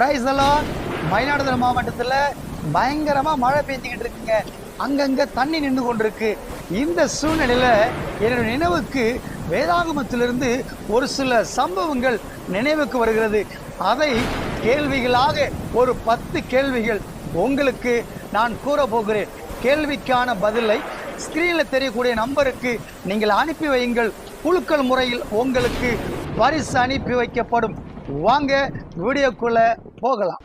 Price எல்லாம் மயிலாடுதுறை மாவட்டத்தில் பயங்கரமாக மழை பெஞ்சிக்கிட்டு இருக்குங்க. அங்கங்கே தண்ணி நின்று கொண்டிருக்கு. இந்த சூழ்நிலையில் என்னுடைய நினைவுக்கு வேதாகமத்திலிருந்து ஒரு சில சம்பவங்கள் நினைவுக்கு வருகிறது. அதை கேள்விகளாக ஒரு பத்து கேள்விகள் உங்களுக்கு நான் கூற போகிறேன். கேள்விக்கான பதிலை ஸ்க்ரீனில் தெரியக்கூடிய நம்பருக்கு நீங்கள் அனுப்பி வையுங்கள். குழுக்கள் முறையில் உங்களுக்கு பரிசு அனுப்பி வைக்கப்படும். வாங்க வீடியோக்குள்ளே போகலாம்.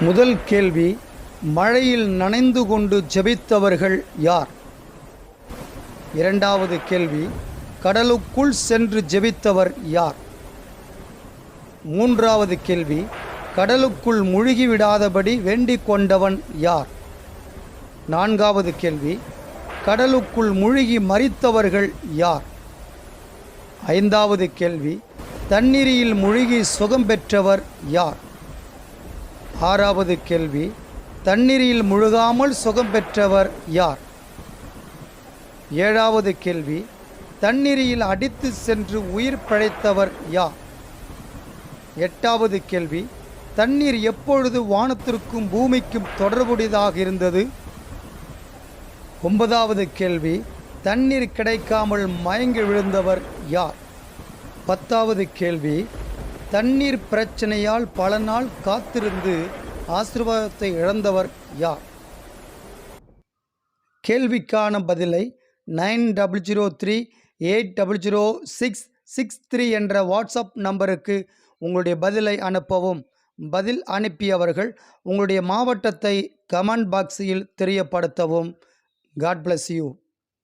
முதல் கேள்வி மழையில் நனைந்து கொண்டு ஜெபித்தவர்கள் யார்? இரண்டாவது கேள்வி கடலுக்குள் சென்று ஜெபித்தவர் யார்? மூன்றாவது கேள்வி கடலுக்குள் முழுகி விடாதபடி வேண்டிக் கொண்டவன் யார்? நான்காவது கேள்வி கடலுக்குள் முழுகி மறித்தவர்கள் யார்? ஐந்தாவது கேள்வி தண்ணீரில் முழுகி சுகம் பெற்றவர் யார்? ஆறாவது கேள்வி தண்ணீரில் முழுகாமல் சுகம் பெற்றவர் யார்? ஏழாவது கேள்வி தண்ணீரில் அடித்து சென்று உயிர் பிழைத்தவர் யார்? எட்டாவது கேள்வி தண்ணீர் எப்பொழுது வானத்திற்கும் பூமிக்கும் தொடர்புடையதாக இருந்தது? ஒன்பதாவது கேள்வி தண்ணீர் கிடைக்காமல் மயங்கி விழுந்தவர் யார்? பத்தாவது கேள்வி தண்ணீர் பிரச்சனையால் பல நாள் காத்திருந்து ஆசீர்வாதத்தை இழந்தவர் யார்? கேள்விக்கான பதிலை nine double zero three eight double zero six six three என்ற வாட்ஸ்அப் நம்பருக்கு உங்களுடைய பதிலை அனுப்பவும். பதில் அனுப்பியவர்கள் உங்களுடைய மாவட்டத்தை கமெண்ட் பாக்ஸில் தெரியப்படுத்தவும். God bless you